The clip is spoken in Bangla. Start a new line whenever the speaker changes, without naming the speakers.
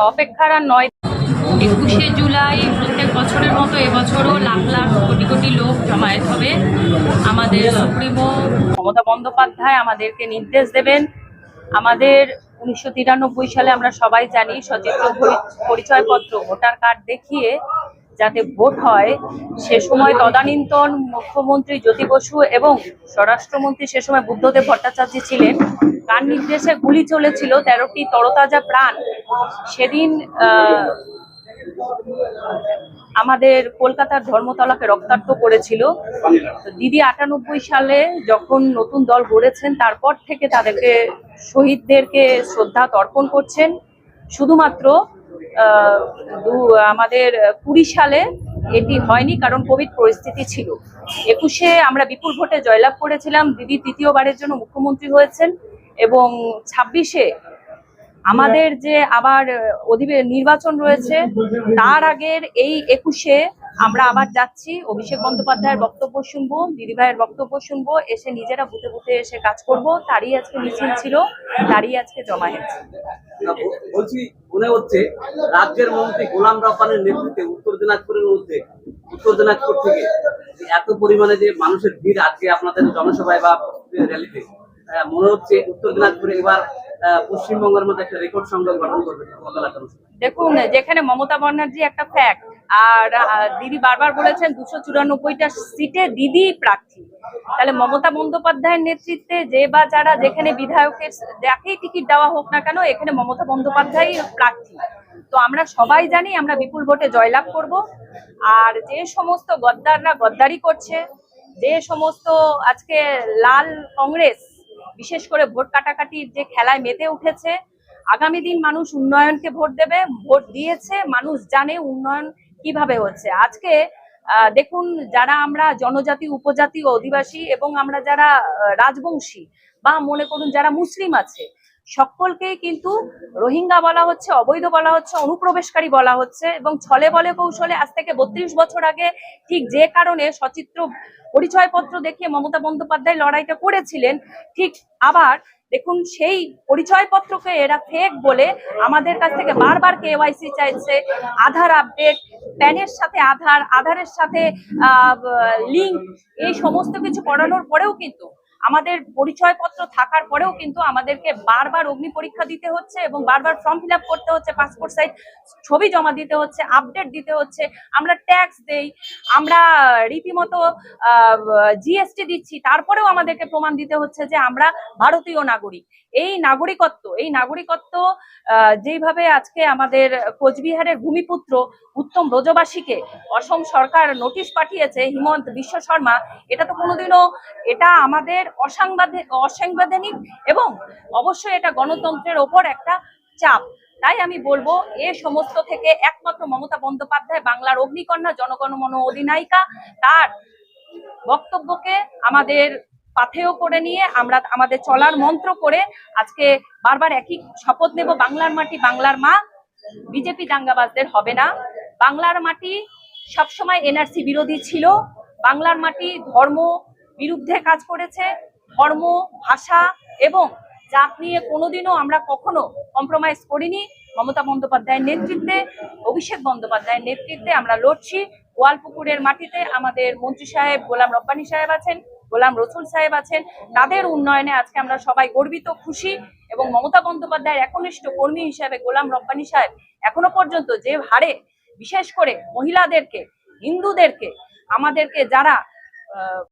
অপেক্ষার আর নয়। একুশে জুলাই, প্রত্যেক বছরের মতো এবছরও লাখ লাখ কোটি কোটি লোক জমায়েত হবে আমাদের সুপ্রিমো। মমতা বন্দ্যোপাধ্যায় আমাদেরকে নির্দেশ দেবেন। আমাদের উনিশশো তিরানব্বই সালে আমরা সবাই জানি সচিত্র পরি- পরিচয়পত্র, ভোটার কার্ড দেখিয়ে যাতে ভোট হয়, সে সময় তদানীন্তন মুখ্যমন্ত্রী জ্যোতি বসু এবং স্বরাষ্ট্রমন্ত্রী সে সময় বুদ্ধদেব ভট্টাচার্য ছিলেন। কার নির্দেশে গুলি চলেছিল, তেরোটি তরতাজা প্রাণ সেদিন আমাদের কলকাতার ধর্মতলাকে রক্তাক্ত করেছিল। দিদি আটানব্বই সালে যখন নতুন দল গড়েছেন, তারপর থেকে তাদেরকে শহীদদেরকে শ্রদ্ধা তর্পণ করছেন। শুধুমাত্র আমাদের কুড়ি সালে এটি হয়নি কারণ কোভিড পরিস্থিতি ছিল। একুশে আমরা বিপুল ভোটে জয়লাভ করেছিলাম। দিদি তৃতীয়বারের জন্য মুখ্যমন্ত্রী হয়েছেন এবং ছাব্বিশে আমাদের যে আবার নির্বাচন রয়েছে, তার আগের এই একুশে আমরা আবার যাচ্ছি। অভিষেক বন্দ্যোপাধ্যায়ের বক্তব্য শুনব দিদিভাইয়ের বক্তব্য শুনব, এসে নিজেরা বুথে বুথে এসে কাজ করব। তারই আজকে মিছিল ছিল, তারই আজকে
জমা ব- বলছি, মনে হচ্ছে রাজ্যের মন্ত্রী গোলাম রব্বানের নেতৃত্বে উত্তর দিনাজপুরের মধ্যে, উত্তর দিনাজপুর থেকে এত পরিমাণে যে মানুষের ভিড় আজকে আপনাদের জনসভায় বা র্যালিতে মনে হচ্ছে উত্তর দিনাজপুরে এবার পশ্চিমবঙ্গের মধ্যে একটা রেকর্ড গঠন করবে
দেখুন, যেখানে মমতা ব্যানার্জি একটা ফ্যাক্ট আর দিদি বারবার বলেছেন দুশো চুরানব্বইটা সিটে দিদি প্রার্থী। তাহলে মমতা বন্দ্যোপাধ্যায়ের নেতৃত্বে যে বা যারা, যেখানে বিধায়কের যাকেই টিকিট দেওয়া হোক না কেন, এখানে মমতা বন্দ্যোপাধ্যায় প্রার্থী। তো আমরা সবাই জানি, আমরা বিপুল ভোটে জয়লাভ করব। আর যে সমস্ত গদ্দাররা গদ্দারি করছে, যে সমস্ত আজকে লাল কংগ্রেস বিশেষ করে ভোট কাটাকাটির যে খেলায় মেতে উঠেছে, আগামী দিন মানুষ উন্নয়নকে ভোট দেবে, ভোট দিয়েছে, মানুষ জানে উন্নয়ন কীভাবে হচ্ছে। আজকে দেখুন, যারা আমরা জনজাতি, উপজাতি অধিবাসী এবং আমরা যারা রাজবংশী বা মনে করুন যারা মুসলিম আছে সকলকেই কিন্তু রোহিঙ্গা বলা হচ্ছে, অবৈধ বলা হচ্ছে, অনুপ্রবেশকারী বলা হচ্ছে এবং ছলে বলে কৌশলে আজ থেকে বত্রিশ বছর আগে ঠিক যে কারণে সচিত্র পরিচয়পত্র দেখিয়ে মমতা বন্দ্যোপাধ্যায় লড়াইটা করেছিলেন, ঠিক আবার দেখুন সেই পরিচয়পত্রকে এরা ফেক বলে আমাদের কাছ থেকে বারবার কেওয়াইসি চাইছে, আধার আপডেট প্যানের সাথে আধার, আধারের সাথে লিঙ্ক এই সমস্ত কিছু করানোর পরেও কিন্তু আমাদের পরিচয়পত্র থাকার পরেও কিন্তু আমাদেরকে বারবার অগ্নি পরীক্ষা দিতে হচ্ছে এবং বারবার ফর্ম ফিল করতে হচ্ছে পাসপোর্ট সাইজ ছবি জমা দিতে হচ্ছে আপডেট দিতে হচ্ছে, আমরা ট্যাক্স দেই, আমরা রীতিমতো জিএসটি দিচ্ছি, তারপরেও আমাদেরকে প্রমাণ দিতে হচ্ছে যে আমরা ভারতীয় নাগরিক। এই নাগরিকত্ব এই নাগরিকত্ব যেইভাবে আজকে আমাদের কোচবিহারের ভূমিপুত্র উত্তম ব্রজবাসীকে অসম সরকার নোটিশ পাঠিয়েছে, হিমন্ত বিশ্ব শর্মা, এটা তো কোনোদিনও, এটা আমাদের অসাংবাদিক অসাংবিধানিক এবং অবশ্যই এটা গণতন্ত্রের ওপর একটা চাপ। তাই আমি বলব, এ সমস্ত থেকে একমাত্র মমতা বন্দ্যোপাধ্যায়, বাংলার অগ্নিকন্যা, জনগণমন অধিনায়িকা, তার বক্তব্যকে আমাদের পাথেয় করে নিয়ে আমরা আমাদের চলার মন্ত্র করে আজকে বারবার একই শপথ নেব, বাংলার মাটি বাংলার মা, বিজেপি দাঙ্গাবাজদের হবে না। বাংলার মাটি সবসময় এনআরসি বিরোধী ছিল, বাংলার মাটি ধর্ম বিরুদ্ধে কাজ করেছে, ধর্ম, ভাষা এবং জাত নিয়ে কোনোদিনও আমরা কখনো কম্প্রোমাইজ করিনি। মমতা বন্দ্যোপাধ্যায়ের নেতৃত্বে, অভিষেক বন্দ্যোপাধ্যায়ের নেতৃত্বে আমরা লড়ছি। গোয়ালপুকুরের মাটিতে আমাদের মন্ত্রী সাহেব গোলাম রব্বানী সাহেব আছেন, গোলাম রসুল সাহেব আছেন। তাদের উন্নয়নে আজকে আমরা সবাই গর্বিত, খুশি এবং মমতা বন্দ্যোপাধ্যায়ের একনিষ্ঠ কর্মী হিসাবে গোলাম রব্বানী সাহেব এখনও পর্যন্ত যে হারে বিশেষ করে মহিলাদেরকে, হিন্দুদেরকে, আমাদেরকে যারা